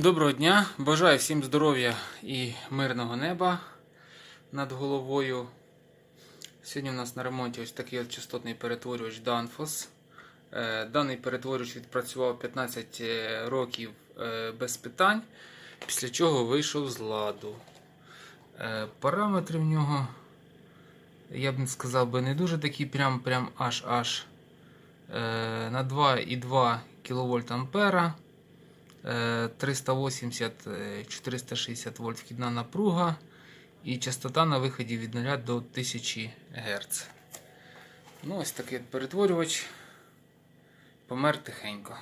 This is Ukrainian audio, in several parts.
Доброго дня! Бажаю всім здоров'я і мирного неба над головою. Сьогодні у нас на ремонті ось такий частотний перетворювач Danfoss. Е, Даний перетворювач відпрацював 15 років е, без питань, після чого вийшов з ладу. Е, Параметри в нього, я б не сказав не дуже такі прям, прям аж аж. Е, На 2,2 кВт. 380-460 вольт вхідна напруга і частота на виході від 0 до 1000 Гц. Ну, ось такий перетворювач. Помер тихенько.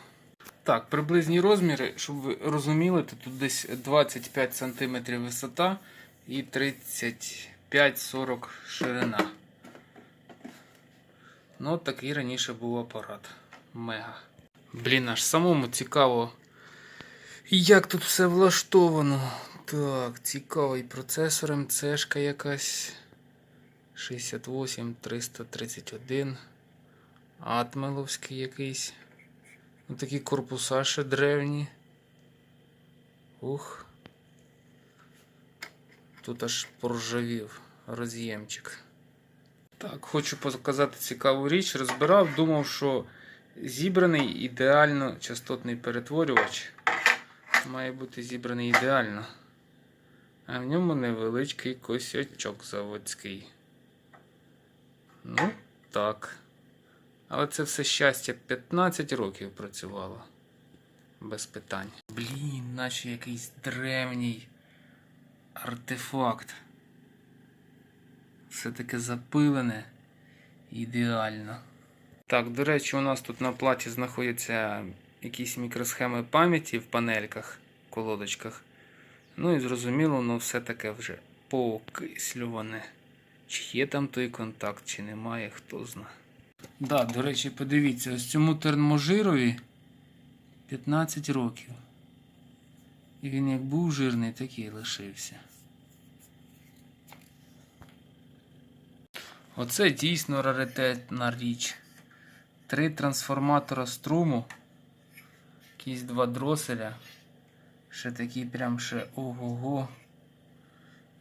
Так, приблизні розміри, щоб ви розуміли, то тут десь 25 см висота і 35-40 ширина. Ну, такий раніше був апарат. Мега. Блін, аж самому цікаво. Як тут все влаштовано? Так, цікавий процесор МЦшка якась 68331. Атмеловський якийсь. Ну, такі корпуса ще древні. Ух. Тут аж поржавів роз'ємчик. Так, хочу показати цікаву річ. Розбирав, думав, що зібраний ідеально частотний перетворювач має бути зібраний ідеально. А в ньому невеличкий косячок заводський. Ну, так. Але це все щастя 15 років працювало. Без питань. Блін, наче якийсь древній артефакт. Все таке запилене ідеально. Так, до речі, у нас тут на платі знаходяться якісь мікросхеми пам'яті в панельках, колодочках. Ну і зрозуміло, воно все таке вже поокислюване. Чи є там той контакт, чи немає, хто зна. Да, до речі, подивіться, ось цьому терможирові 15 років. І він як був жирний, так і лишився. Оце дійсно раритетна річ. Три трансформатора струму якісь два дроселя. Ще такі прям ще ого-го.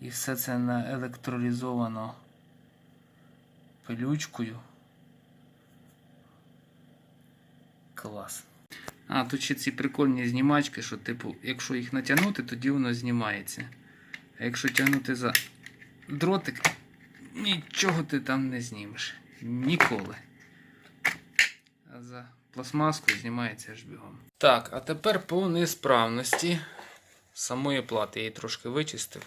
І все це наелектролізовано пилючкою. Клас. А, тут ще ці прикольні знімачки, що, типу, якщо їх натягнути, тоді воно знімається. А якщо тягнути за дротик, нічого ти там не знімеш. Ніколи. А за пластмаску знімається аж бігом. Так, а тепер по несправності самої плати. Я її трошки вичистив.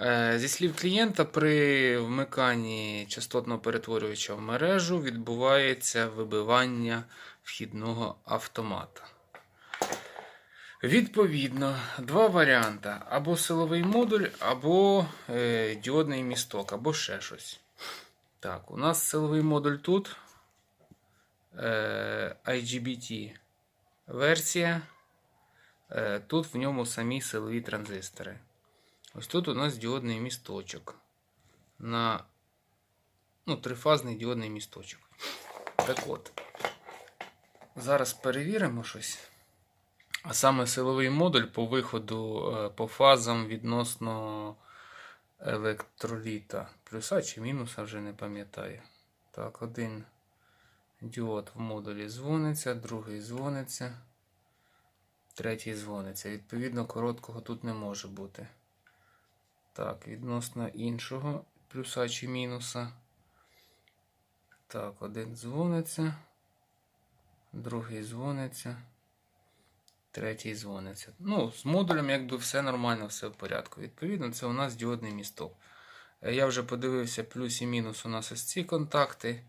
Е, Зі слів клієнта, при вмиканні частотного перетворювача в мережу відбувається вибивання вхідного автомата. Відповідно, два варіанти: або силовий модуль, або е, діодний місток, або ще щось. Так, у нас силовий модуль тут. Е, IGBT версія. Е, Тут в ньому самі силові транзистори. Ось тут у нас діодний місточок. На ну, трифазний діодний місточок. Так от. Зараз перевіримо щось. А саме силовий модуль по виходу е, по фазам відносно електроліта. Плюса чи мінуса вже не пам'ятаю. Так, один діод в модулі дзвониться, другий дзвониться, третій дзвониться. Відповідно, короткого тут не може бути. Так, відносно іншого плюса чи мінуса. Так, один дзвониться, другий дзвониться, третій дзвониться. Ну, з модулем якби все нормально, все в порядку. Відповідно, це у нас діодний місток. Е, Я вже подивився плюс і мінус у нас ось ці контакти.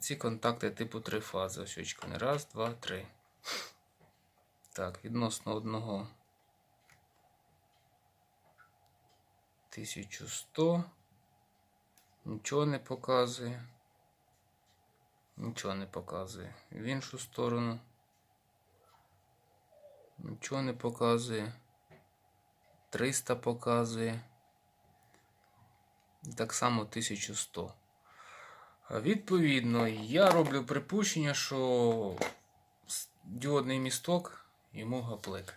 Ці контакти типу три фази. Ось. Раз, два, три. Так, відносно одного 1100. Нічого не показує. Нічого не показує. В іншу сторону. Нічого не показує. 300 показує. Так само 1100. Відповідно, я роблю припущення, що діодний місток йому гаплик.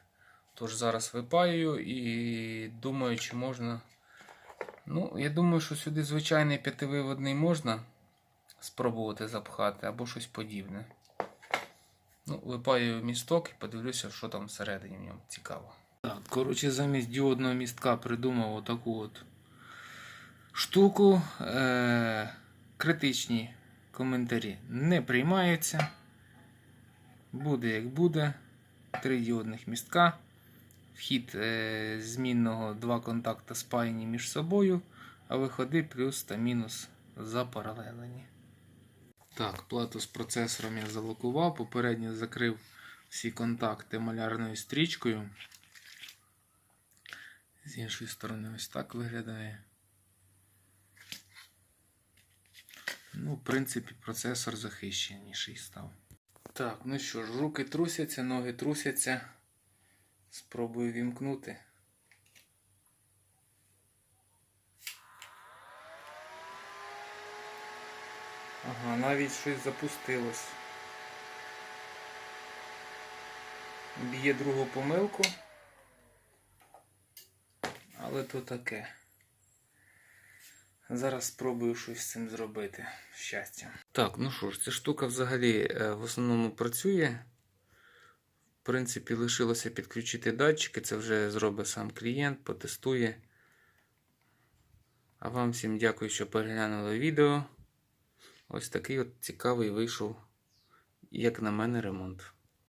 Тож зараз випаюю і думаю, чи можна. Ну, я думаю, що сюди звичайний п'ятививодний можна спробувати запхати або щось подібне. Ну, випаю місток і подивлюся, що там всередині в ньому цікаво. Так, коротше, замість діодного містка придумав отаку от штуку. Е- критичні коментарі не приймаються. Буде як буде. Три діодних містка. Вхід е- змінного два контакти спаяні між собою, а виходи плюс та мінус запаралелені. Так, плату з процесором я залокував, попередньо закрив всі контакти малярною стрічкою. З іншої сторони, ось так виглядає. Ну, в принципі, процесор захищеніший став. Так, ну що ж, руки трусяться, ноги трусяться. Спробую вімкнути. Ага, навіть щось запустилось. Б'є другу помилку. Але то таке. Зараз спробую щось з цим зробити. Щастя. Так, ну що ж, ця штука взагалі е, в основному працює. В принципі, лишилося підключити датчики. Це вже зробить сам клієнт, потестує. А вам всім дякую, що переглянули відео. Ось такий от цікавий вийшов, як на мене, ремонт.